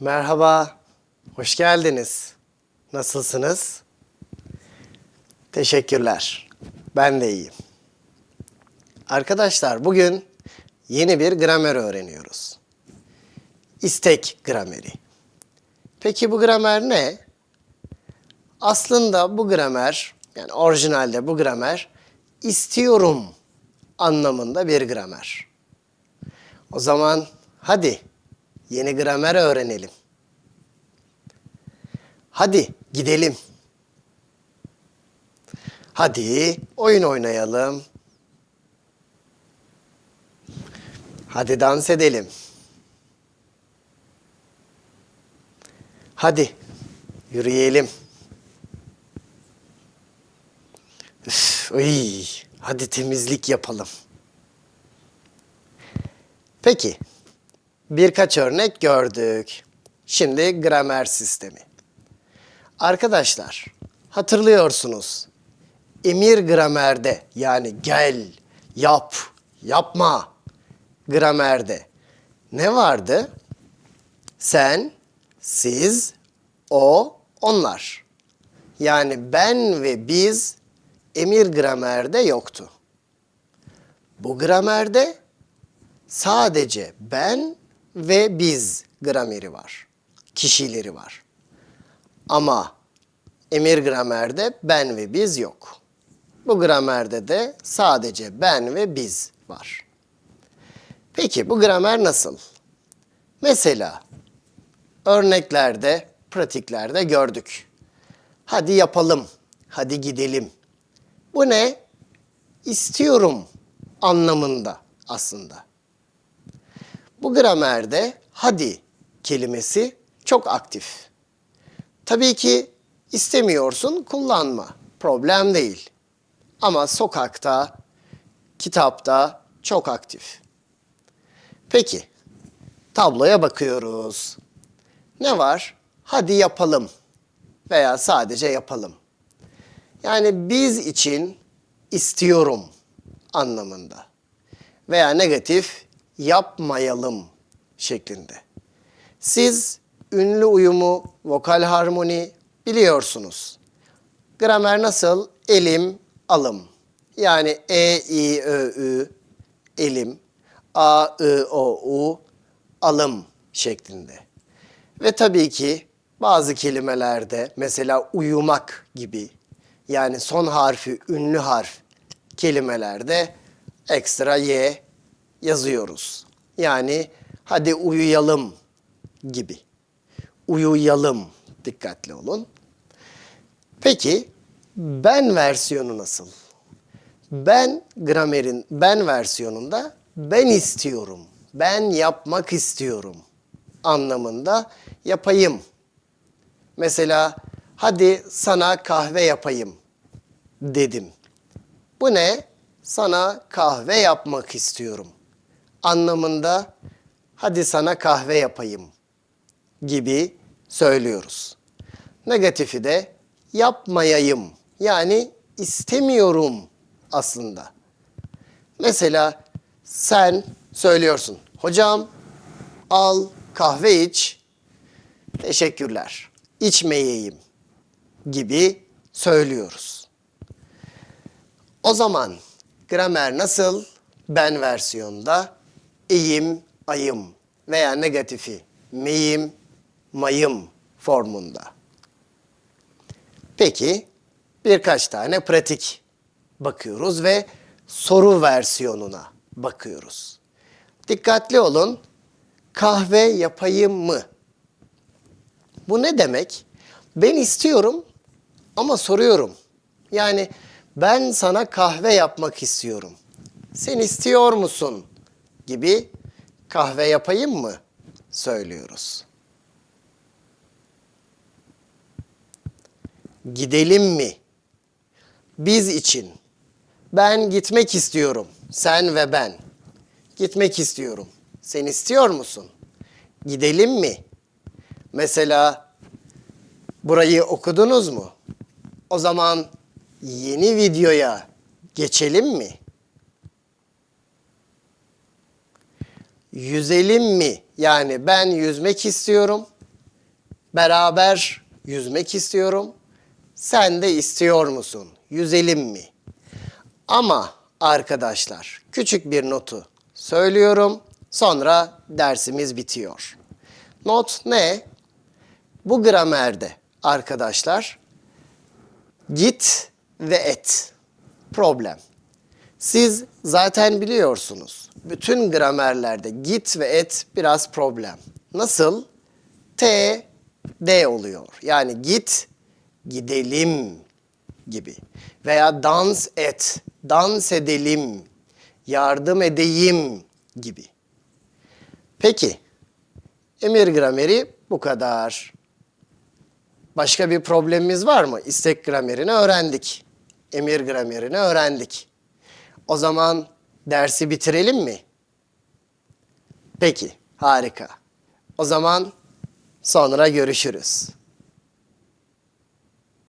Merhaba, hoş geldiniz. Nasılsınız? Teşekkürler. Ben de iyiyim. Arkadaşlar bugün yeni bir gramer öğreniyoruz. İstek grameri. Peki bu gramer ne? Aslında bu gramer, yani orijinalde bu gramer istiyorum anlamında bir gramer. O zaman hadi yeni gramer öğrenelim. Hadi gidelim. Hadi oyun oynayalım. Hadi dans edelim. Hadi yürüyelim. Üf, uy, hadi temizlik yapalım. Peki, birkaç örnek gördük. Şimdi gramer sistemi. Arkadaşlar, hatırlıyorsunuz. Emir gramerde yani gel, yap, yapma gramerde ne vardı? Sen, siz, o, onlar. Yani ben ve biz emir gramerde yoktu. Bu gramerde sadece ben ve biz grameri var. Kişileri var. Ama emir gramerde ben ve biz yok. Bu gramerde de sadece ben ve biz var. Peki bu gramer nasıl? Mesela örneklerde, pratiklerde gördük. Hadi yapalım, hadi gidelim. Bu ne? İstiyorum anlamında aslında. Bu gramerde hadi kelimesi çok aktif. Tabii ki istemiyorsun kullanma. Problem değil. Ama sokakta, kitapta çok aktif. Peki, tabloya bakıyoruz. Ne var? Hadi yapalım veya sadece yapalım. Yani biz için istiyorum anlamında. Veya negatif yapmayalım şeklinde. Siz ünlü uyumu, vokal harmoni biliyorsunuz. Gramer nasıl? Elim, alım. Yani e, i, ö, ü, elim, a, i, o, u, alım şeklinde. Ve tabii ki bazı kelimelerde mesela uyumak gibi yani son harfi ünlü harf kelimelerde ekstra y yazıyoruz. Yani hadi uyuyalım gibi. Uyuyalım dikkatli olun. Peki ben versiyonu nasıl? Ben gramerin ben versiyonunda ben istiyorum. Ben yapmak istiyorum anlamında yapayım. Mesela hadi sana kahve yapayım dedim. Bu ne? Sana kahve yapmak istiyorum. Anlamında hadi sana kahve yapayım gibi söylüyoruz. Negatifi de yapmayayım. Yani istemiyorum aslında. Mesela sen söylüyorsun. Hocam al kahve iç. Teşekkürler. İçmeyeyim gibi söylüyoruz. O zaman gramer nasıl? Ben versiyonda iyim, ayım veya negatifi meyim, mayım formunda. Peki birkaç tane pratik bakıyoruz ve soru versiyonuna bakıyoruz. Dikkatli olun. Kahve yapayım mı? Bu ne demek? Ben istiyorum ama soruyorum. Yani ben sana kahve yapmak istiyorum. Sen istiyor musun? Gibi kahve yapayım mı söylüyoruz. Gidelim mi? Biz için. Ben gitmek istiyorum. Sen ve ben. Gitmek istiyorum. Sen istiyor musun? Gidelim mi? Mesela burayı okudunuz mu? O zaman yeni videoya geçelim mi? Yüzelim mi? Yani ben yüzmek istiyorum. Beraber yüzmek istiyorum. Sen de istiyor musun? Yüzelim mi? Ama arkadaşlar küçük bir notu söylüyorum. Sonra dersimiz bitiyor. Not ne? Bu gramerde arkadaşlar git ve et. Problem. Siz zaten biliyorsunuz. Bütün gramerlerde git ve et biraz problem. Nasıl? T, D oluyor. Yani git, gidelim gibi. Veya dans et, dans edelim, yardım edeyim gibi. Peki, emir grameri bu kadar. Başka bir problemimiz var mı? İstek gramerini öğrendik. Emir gramerini öğrendik. O zaman dersi bitirelim mi? Peki, harika. O zaman sonra görüşürüz.